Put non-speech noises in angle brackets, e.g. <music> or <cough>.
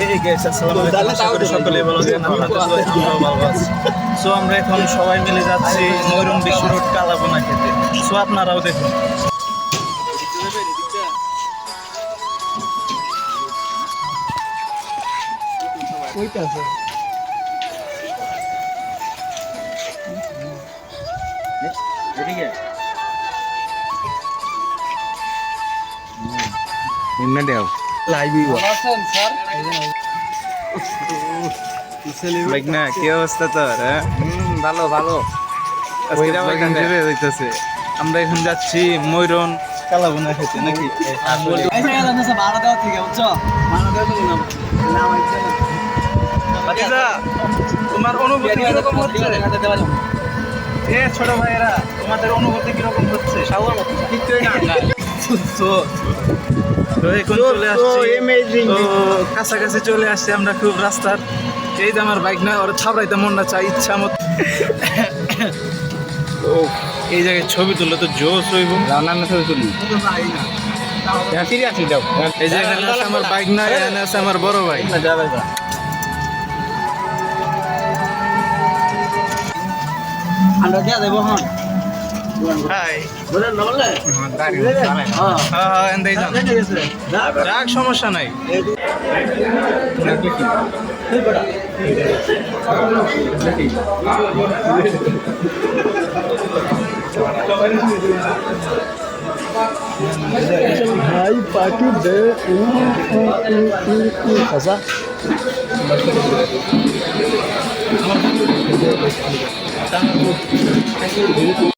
এই গেছে ভালো ভালো আছি। সো আমরা এখন সবাই মিলে যাচ্ছি ময়ূরন বিশ্ব রোড কালাবোনা খেতে। সো আপনারাও দেখুন। এমনি দেও। কি অবস্থা তোর হ্যাঁ? ভালো ভালো। হইতেছে। আমরা এখন যাচ্ছি ময়ূরন কালাবোনা খেতে নাকি? তোমার অনুভূতি কীরকম হচ্ছে? এ ছোট ভাইয়েরা তোমাদের অনুভূতি কীরকম হচ্ছে? তো <laughs> তো এখন চলে আসছি। তো কাছাকাছি চলে আসছি আমরা খুব রাস্তার। এই যে আমার বাইক না ওরা থাবড়াইতে মন না চাই ইচ্ছা মতো। ও এই জায়গায় ছবি তুললে তো জোস হইব। রান্নার ছবি তুলি? এই যে এখানে আছে আমার বাইক না এখানে আছে আমার বড় ভাই আমরা দিয়া দেবো হ্যাঁ হ্যাঁ হ্যাঁ যাক সমস্যা নাই ভাই পার্টি দে খাসা